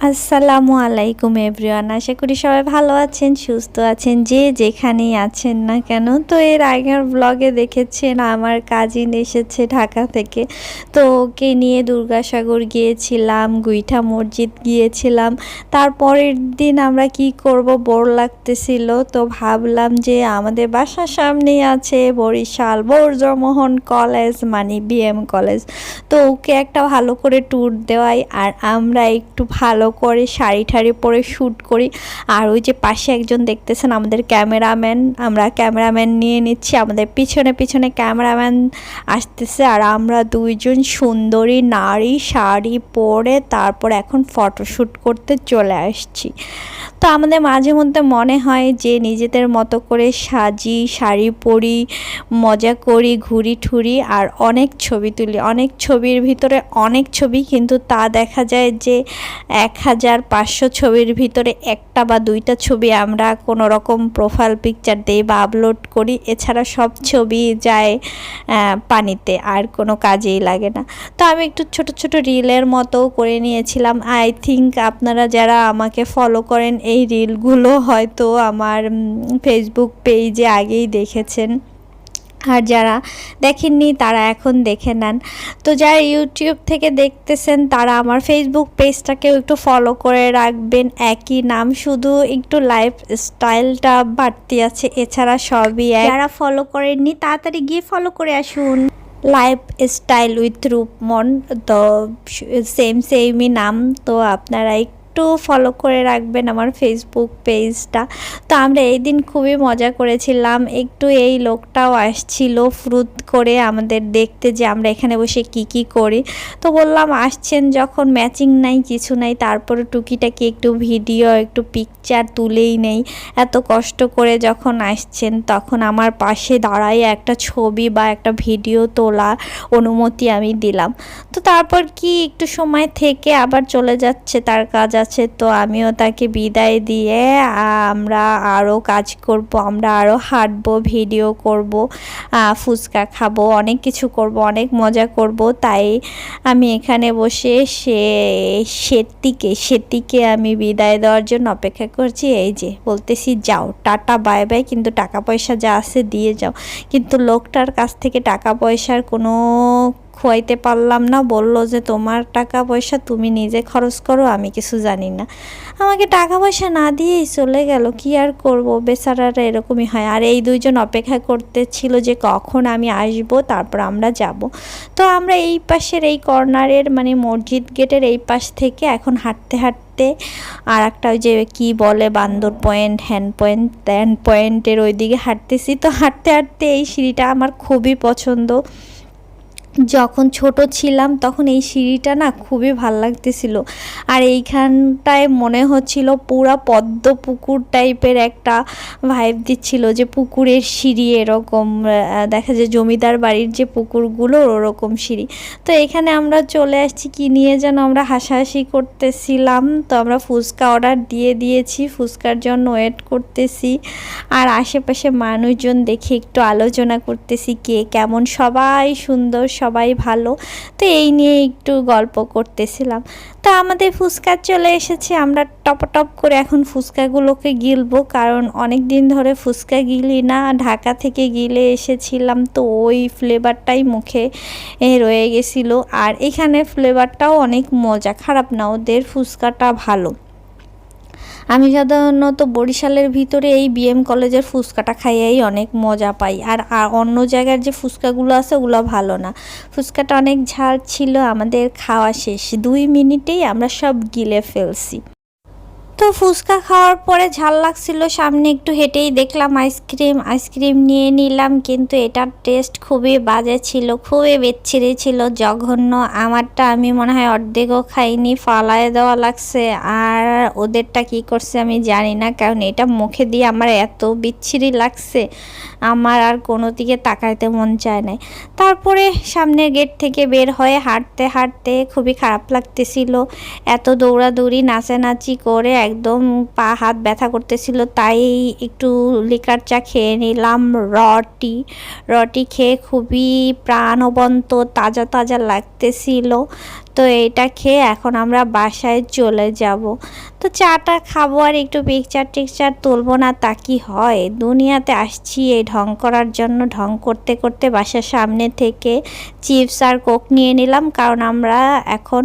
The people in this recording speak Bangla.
আসসালামু আলাইকুম, এভরিওয়ান। আশা করি সবাই ভালো আছেন, সুস্থ আছেন, যে যেখানেই আছেন না কেন। তো এর আগের ব্লগে দেখেছেন, আমার কাজিন এসেছে ঢাকা থেকে। তো ওকে নিয়ে দুর্গাসাগর গিয়েছিলাম, গুইঠা মসজিদ গিয়েছিলাম। তারপরের দিন আমরা কি করব বোর লাগতেছিল। তো ভাবলাম যে আমাদের বাসার সামনেই আছে বরিশাল বৌর্যমোহন কলেজ মানে বিএম কলেজ তো ওকে একটা ভালো করে ট্যুর দেওয়াই আর আমরা একটু ভালো করে শাড়ি ঠাড়ি পরে শ্যুট করি। আর ওই যে পাশে একজন দেখতেছেন আমাদের ক্যামেরাম্যান আমরা ক্যামেরাম্যান নিয়ে নিচ্ছি। আমাদের পিছনে পিছনে ক্যামেরাম্যান আসতেছে আর আমরা দুইজন সুন্দরী নারী শাড়ি পরে তারপর এখন ফটোশ্যুট করতে চলে আসছি। তো আমাদের মাঝে মধ্যে মনে হয় যে নিজেদের মতো করে সাজি, শাড়ি পরি, মজা করি, ঘুরি ঠুরি আর অনেক ছবি তুলি। অনেক ছবির ভিতরে অনেক ছবি কিন্তু তা দেখা যায় যে এক হাজার পাঁচশো ছবির ভিতরে একটা বা দুইটা ছবি আমরা কোনো রকম প্রোফাইল পিকচার দিই বা আপলোড করি। এছাড়া সব ছবি যায় পানিতে আর কোনো কাজেই লাগে না। তো আমি একটু ছোট ছোট রিলের মতো করে নিয়েছিলাম। আই থিঙ্ক আপনারা যারা আমাকে ফলো করেন এই রিলগুলো হয়তো আমার ফেসবুক পেজে আগেই দেখেছেন। আর যারা দেখেননি তারা এখন দেখে নেন। তো যারা ইউটিউব থেকে দেখতেছেন তারা আমার ফেসবুক পেজটাকেও একটু ফলো করে রাখবেন। একই নাম, শুধু একটু লাইফ স্টাইলটা বাড়তি আছে, এছাড়া সবই যারা ফলো করেননি তাড়াতাড়ি গিয়ে ফলো করে আসুন। লাইফ স্টাইল উইথ রূপমন তো সেম সেমই নাম। তো আপনারা একটু ফলো করে রাখবেন আমার ফেসবুক পেজটা তো আমরা এই দিন খুবই মজা করেছিলাম। একটু এই লোকটাও আসছিল ফ্রুত করে আমাদের দেখতে যে আমরা এখানে বসে কি কি করি। তো বললাম, আসছেন যখন ম্যাচিং নাই, কিছু নাই। তারপরে টুকিটাকি একটু ভিডিও একটু পিকচার তুলেই নেই। এত কষ্ট করে যখন আসছেন, তখন আমার পাশে দাঁড়াই একটা ছবি বা একটা ভিডিও তোলা অনুমতি আমি দিলাম। তো তারপর কি, একটু সময় থেকে আবার চলে যাচ্ছে তার কাজ আছে তো আমিও তাকে বিদায় দিয়ে আমরা আরও কাজ করব, আমরা আরও হাঁটবো, ভিডিও করব ফুচকা খাব, অনেক কিছু করব, অনেক মজা করব। তাই আমি এখানে বসে সে সেটিকে সেটিকে আমি বিদায় দেওয়ার জন্য অপেক্ষা করছি। এই যে, বলতেছি যাও, টাটা, বাই বাই, কিন্তু টাকা পয়সা যা আছে দিয়ে যাও। কিন্তু লোকটার কাছ থেকে টাকা পয়সার কোনো খোয়াইতে পারলাম না, বলল যে তোমার টাকা পয়সা তুমি নিজে খরচ করো, আমি কিছু জানি না। আমাকে টাকা পয়সা না দিয়েই চলে গেল, কি আর করব? বেচারারা এরকমই হয়। আর এই দুইজন অপেক্ষা করতে ছিল যে কখন আমি আসব, তারপর আমরা যাব। তো আমরা এই পাশের এই কর্নারের মানে মসজিদ গেটের এই পাশ থেকে এখন হাঁটতে হাঁটতে আর একটা ওই যে কি বলে, বান্দর পয়েন্ট, হ্যান্ড পয়েন্ট, ত্যান পয়েন্টের ওইদিকে হাঁটতেছি। তো হাঁটতে হাঁটতে এই সিঁড়িটা আমার খুবই পছন্দ। যখন ছোট ছিলাম তখন এই সিঁড়িটা না খুবই ভালো লাগতেছিল। আর এইখানটায় মনে হচ্ছিল পুরা পদ্ম পুকুর টাইপের একটা ভাইব দিচ্ছিল যে পুকুরের সিঁড়ি এরকম দেখা যায় জমিদার বাড়ির যে পুকুরগুলো ওরকম সিঁড়ি। তো এখানে আমরা চলে আসছি, কি নিয়ে যেন আমরা হাসাহাসি করতেছিলাম। তো আমরা ফুচকা অর্ডার দিয়ে দিয়েছি, ফুচকার জন্য ওয়েট করতেছি। আর আশেপাশে মানুষজন দেখে একটু আলোচনা করতেছি, কে কেমন, সবাই সুন্দর সবাই ভালো। তো এই নিয়ে একটু গল্প করতেছিলাম। তো আমাদের ফুচকা চলে এসেছে, আমরা টপ টপ করে এখন ফুচকাগুলোকে গিলবো। কারণ অনেক দিন ধরে ফুচকা গিলি না, ঢাকা থেকে গিলে এসেছিলাম, তো ওই ফ্লেভারটাই মুখে রয়ে গেছিল। আর এখানে ফ্লেভারটাও অনেক মজা, খারাপ না, ওদের ফুচকাটা ভালো। আমি সাধারণত বরিশালের ভিতরে এই বিএম কলেজের ফুচকাটা খাইয়েই অনেক মজা পাই। আর অন্য জায়গার যে ফুচকাগুলো আছে, ওগুলো ভালো না। ফুচকাটা অনেক ঝাল ছিল, আমাদের খাওয়া শেষ। দুই মিনিটেই আমরা সব গিলে ফেলছি। তো ফুচকা খাওয়ার পরে ঝাল লাগছিল, সামনে একটু হেঁটেই দেখলাম আইসক্রিম আইসক্রিম নিয়ে নিলাম, কিন্তু এটার টেস্ট খুবই বাজে ছিল, খুবই বেচ্ছিরি ছিল, জঘন্য। আমারটা আমি মনে হয় অর্ধেকও খাইনি, ফালায় দেওয়া লাগছে। আর ওদেরটা কি করছে আমি জানি না, কারণ এটা মুখে দিয়ে আমার এত বিচ্ছিরি লাগছে, আমার আর কোনো দিকে তাকাইতে মন চায় নাই। তারপরে সামনের গেট থেকে বের হয়ে হাঁটতে হাঁটতে খুবই খারাপ লাগতেছিল। এত দৌড়াদৌড়ি, নাচানাচি করে একদম পা হাত ব্যথা করতেছিল, তাই একটু লিকার চা খেয়ে নিলাম, রটি। রটি খেয়ে খুবই প্রাণবন্ত, তাজা তাজা লাগতেছিল। তো এটা খেয়ে এখন আমরা বাসায় চলে যাব। তো চাটা খাব আর একটু পিকচার টিকচার তুলবো না, তা কি হয়? দুনিয়াতে আসছি এই ঢং করার জন্য, ঢং করতে করতে বাসার সামনে থেকে চিপস আর কোক নিয়ে নিলাম, কারণ আমরা এখন